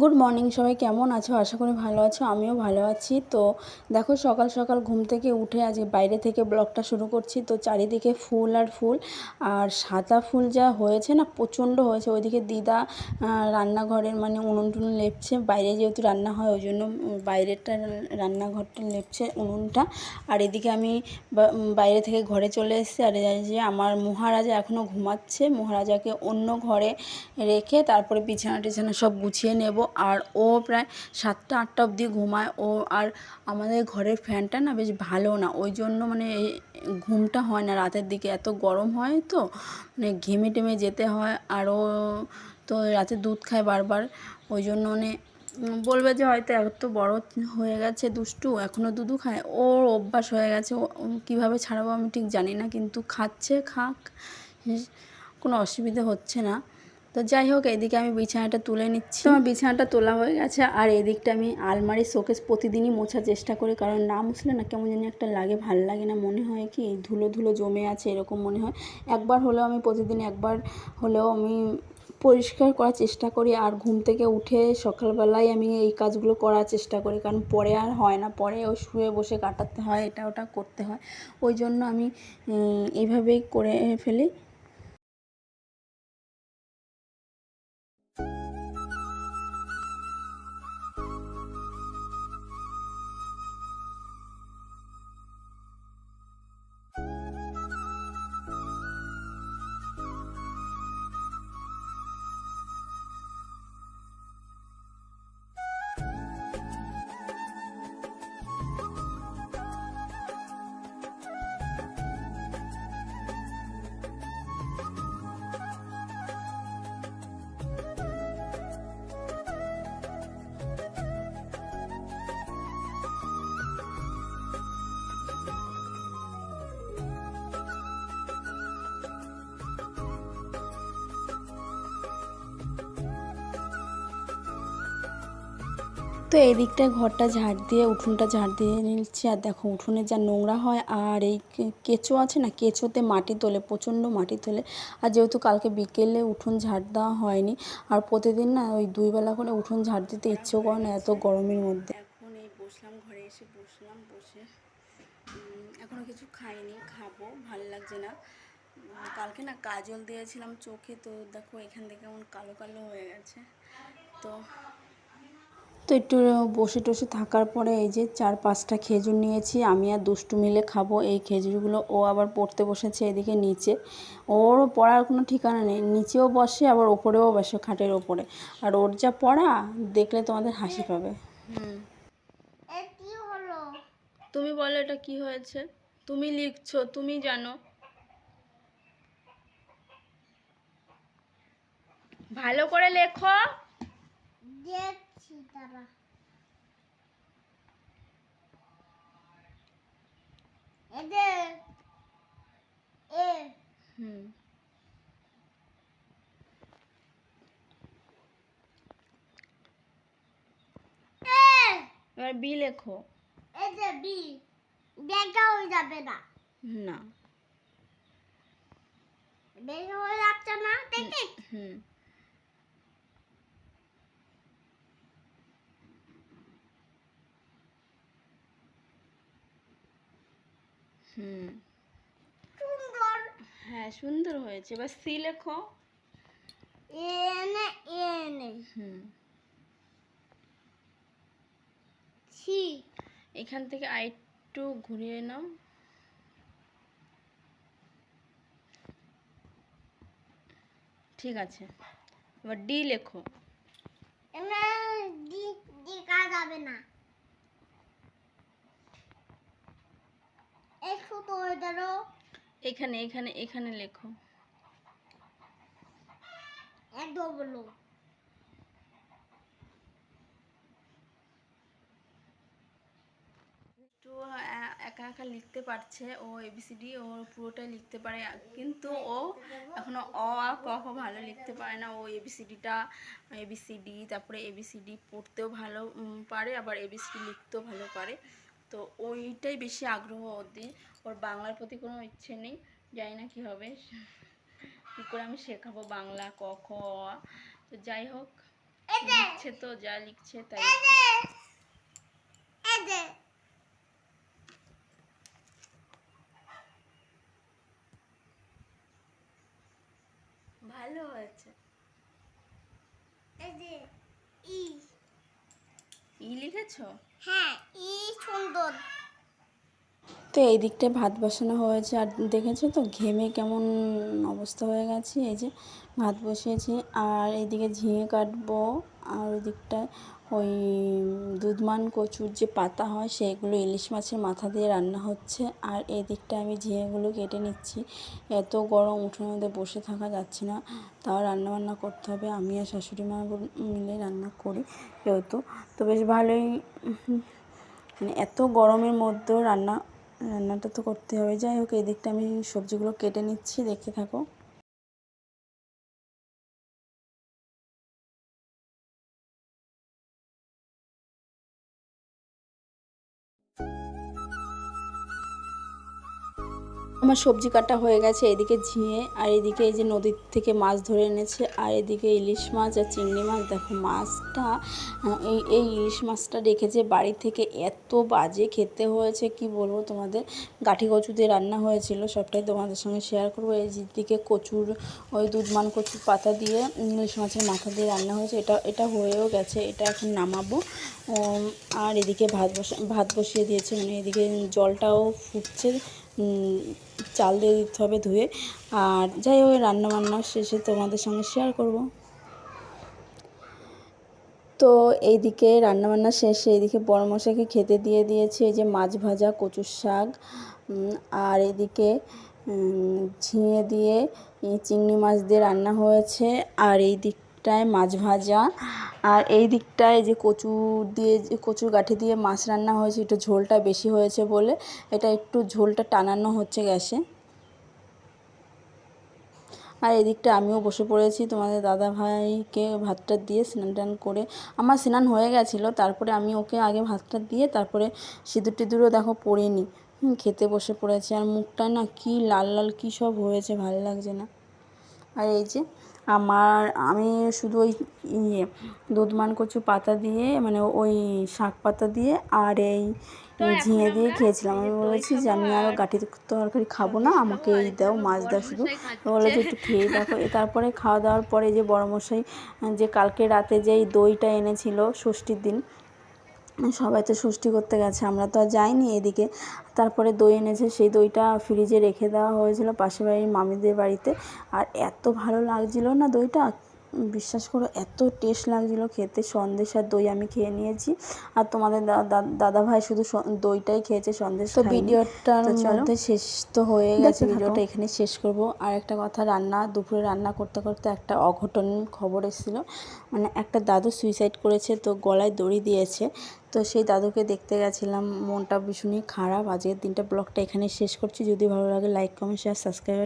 Good morning সবাই কেমন আছো? আশা করি ভালো আছো, আমিও ভালো আছি। তো দেখো, সকাল সকাল ঘুম থেকে উঠে আজ বাইরে থেকে ব্লগটা শুরু করছি। তো চারিদিকে ফুল আর ফুল, আর সাদা ফুল যা হয়েছে না, প্রচণ্ড হয়েছে। ওইদিকে দিদা রান্নাঘরের মানে উনুন টুনুন লেপছে। বাইরে যেহেতু রান্না হয়, ওই জন্য বাইরেরটা রান্নাঘরটা লেপছে উনুনটা। আর এদিকে আমি বাইরে থেকে ঘরে চলে এসেছি। আর যে আমার মহারাজা এখনও ঘুমাচ্ছে। মহারাজাকে অন্য ঘরে রেখে তারপরে বিছানা টিছানা সব গুছিয়ে নেব। আর ও প্রায় সাতটা, আটটা অবধি ঘুমায়। ও আর আমাদের ঘরের ফ্যানটা না বেশ ভালো না। ওই জন্য মানে ঘুমটা হয় না রাতের দিকে। এত গরম হয় তো মানে ঘেমে টেমে যেতে হয়। আর ও তো রাতে দুধ খায় বারবার। ওই জন্য মানে বলবে যে হয়তো এত বড় হয়ে গেছে, দুষ্টু। এখনও দুধু খায়। ওর অভ্যাস হয়ে গেছে। কীভাবে ছাড়াবো আমি ঠিক জানি না, কিন্তু খাচ্ছে, খাক কোনো অসুবিধা হচ্ছে না। তো যাই হোক, এদিকে আমি বিছানাটা তুলে নিচ্ছি। আমার বিছানাটা তোলা হয়ে গেছে, আর এদিকটা আমি আলমারি শোকেস প্রতিদিনই মোছার চেষ্টা করি, কারণ না মুছলে না কেমন জানি একটা লাগে, ভালো লাগে না মনে হয় কি ধুলো ধুলো জমে আছে এরকম মনে হয়। একবার হলেও আমি প্রতিদিন একবার হলেও আমি পরিষ্কার করার চেষ্টা করি, আর ঘুম থেকে উঠে সকালবেলায় আমি এই কাজগুলো করার চেষ্টা করি, কারণ পরে আর হয় না, পরে ওই শুয়ে বসে কাটাতে হয়, এটা ওটা করতে হয়। ওই জন্য আমি এইভাবেই করে ফেলি। তো এই দিকটায় ঘরটা ঝাড় দিয়ে, উঠোনটা ঝাড় দিয়ে নিচ্ছি। আর দেখো, উঠোনে যা নোংরা হয়, আর এই কেঁচো আছে না, কেঁচোতে মাটি তোলে, প্রচণ্ড মাটি তোলে। আর যেহেতু কালকে বিকেলে উঠোন ঝাড় দেওয়া হয়নি, আর প্রতিদিন না ওই দুই বেলা করে উঠোন ঝাড় দিতে ইচ্ছেও করে না এত গরমের মধ্যে। এখন এই বসলাম, ঘরে এসে বসলাম, বসে এখনও কিছু খাইনি, খাব, ভালো লাগছে না। কালকে না কাজল দিয়েছিলাম চোখে, তো দেখো এখান থেকে কেমন কালো কালো হয়ে গেছে। তো তো একটু বসে টসে থাকার পরে এই যে চার পাঁচটা খেজুর নিয়েছি আমি আর দুষ্টু মিলে খাব। এই খেজুরগুলো ও আবার পড়তে বসেছে এদিকে নিচে। ওরও পড়ার কোনো ঠিকানা নেই। নিচেও বসে আবার ওপরেও বসে খাটের ওপরে। আর ওর যা পড়া দেখলে তোমাদের হাসি পাবে। হুম এ কি হলো তুমি বলো এটা কি হয়েছে? তুমি লিখছো তুমি জানো। ভালো করে লেখো। দেখছি তারা এদের এ হুম এ এবার বি লেখো এদের বি দেখা হয়ে যাবে না না দেখা হয়ে যাচ্ছে না দেখে হুম হুম। সুন্দর। হ্যাঁ সুন্দর হয়েছে। এবার সি লেখো। এনে এনে। হুম। ছি। এখান থেকে আরেকটু ঘুরিয়ে নাও। ঠিক আছে। এবার ডি লেখো। এনে দি দেখা যাবে না একটু তো এদেরও এখানে এখানে এখানে লেখো। একটু একা একা লিখতে পারছে। ও এবিসিডি ও পুরোটাই লিখতে পারে। কিন্তু ও এখনও অ আ ক খ ভালো লিখতে পারে না। ও এবিসিডিটা এবিসিডি তারপরে এবিসিডি পড়তেও ভালো পারে। আবার এবিসিডি লিখতেও ভালো পারে। তো ওইটাই বেশি আগ্রহ ওদের। ওর বাংলার প্রতি কোনো ইচ্ছে নেই জানি না কী হবে। কী করে আমি শেখাবো বাংলা ক খ? তো যাই হোক লিখছে তো যা লিখছে তাই। ভালো হয়েছে। ই। লিখেছো? হ্যাঁ ই সুন্দর। তো এই দিকটায় ভাত বসানো হয়েছে আর দেখেছ তো ঘেমে কেমন অবস্থা হয়ে গেছে? এই যে ভাত বসিয়েছি আর এইদিকে ঝিঙে কাটবো আর ওই দিকটায় ওই দুধমান কচুর যে পাতা হয় সেইগুলো ইলিশ মাছের মাথা দিয়ে রান্না হচ্ছে আর এই দিকটায় আমি ঝিঙেগুলো কেটে নিচ্ছি। এত গরম, উঠোনের মধ্যে বসে থাকা যাচ্ছে না, তাও রান্না বান্না করতে হবে। আমি আর শাশুড়ি মা মিলে রান্না করি যেহেতু। তো বেশ ভালোই মানে এত গরমের মধ্যেও রান্না রান্নাটা তো করতে হবে। যাই হোক এই দিকটা আমি সবজিগুলো কেটে নিচ্ছি দেখে থাকো। আমার সবজি কাটা হয়ে গেছে, এদিকে ঝিঙে আর এদিকে এই যে নদীর থেকে মাছ ধরে এনেছে, আর এদিকে ইলিশ মাছ আর চিংড়ি মাছ। দেখো মাছটা এই এই ইলিশ মাছটা রেখেছে বাড়ি থেকে, এত বাজে খেতে হয়েছে, কি বলব তোমাদের? গাঠি কচু দিয়ে রান্না হয়েছিল, সবটাই তোমাদের সঙ্গে শেয়ার করব। এই দিকে কচুর, ওই দুধমান কচুর পাতা দিয়ে ইলিশ মাছের মাথা দিয়ে রান্না হয়েছে, এটা এটা হয়েও গেছে, এটা এখন নামাবো। আর এদিকে ভাত বসা, ভাত বসিয়ে দিয়েছে মানে এদিকে জলটাও ফুটছে চাল দিয়ে দিতে হবে ধুয়ে। আর যাই হোক রান্না বান্না শেষে তোমাদের সঙ্গে শেয়ার করব। তো এইদিকে রান্নাবান্না শেষে এইদিকে বড়মশাইকে খেতে দিয়ে দিয়েছি, এই যে মাছ ভাজা, কচুর শাক আর এদিকে ঝিঙে দিয়ে চিংড়ি মাছ দিয়ে রান্না হয়েছে। আর এই দিকটায় মাছ ভাজা। আর এই দিকটায় যে কচু দিয়ে যে কচুর গাঠি দিয়ে মাছ রান্না হয়েছে, একটু ঝোলটা বেশি হয়েছে বলে। এটা একটু ঝোলটা টানানো হচ্ছে গ্যাসে। আর এদিকটা আমিও বসে পড়েছি, তোমাদের দাদা ভাইকে ভাতটা দিয়ে স্নান টান করে। আমার স্নান হয়ে গেছিল, তারপরে আমি ওকে আগে ভাতটা দিয়ে তারপরে সিঁদুর টিঁদুরও দেখো পড়িনি। খেতে বসে পড়েছি। আর মুখটা না কি লাল লাল, কী সব হয়েছে, ভালো লাগছে না। আর এই যে আমার আমি শুধু ওই ইয়ে দুধমান কচু পাতা দিয়ে মানে ওই শাক পাতা দিয়ে আর এই ঝিঙে দিয়ে খেয়েছিলাম। আমি বলেছি যে আমি আর গাঠি তরকারি খাব না আমাকে এই দাও মাছ দাও শুধু। বলে যে একটু খেয়ে দেখো। তারপরে খাওয়া দাওয়ার পরে যে বড় মশাই যে কালকে রাতে যে এই দইটা এনেছিল ষষ্ঠীর দিন সবাই তো ষষ্ঠী করতে গেছে, আমরা তো আর যাইনি এদিকে। তারপরে দই এনেছে, সেই দইটা ফ্রিজে রেখে দেওয়া হয়েছিল পাশের বাড়ির মামিদের বাড়িতে। আর এত ভালো লাগছিল না দইটা? বিশ্বাস করো এত টেস্ট লাগছিল খেতে। সন্দেশ আর দই আমি খেয়ে নিয়েছি। আর তোমাদের দাদা ভাই শুধু দইটাই খেয়েছে সন্দেশ তো ভিডিওটার মধ্যে শেষ তো হয়ে গেছে ভিডিওটা এখানে শেষ করব। আর একটা কথা রান্না দুপুরে রান্না করতে করতে একটা অঘটন খবর এসেছিল। মানে একটা দাদু সুইসাইড করেছে তো গলায় দড়ি দিয়েছে। তো সেই দাদুকে দেখতে গেছিলাম মনটা ভীষণই খারাপ। আজকের দিনটা ব্লগটা এখানে শেষ করছি। যদি ভালো লাগে লাইক কমেন্ট শেয়ার সাবস্ক্রাইব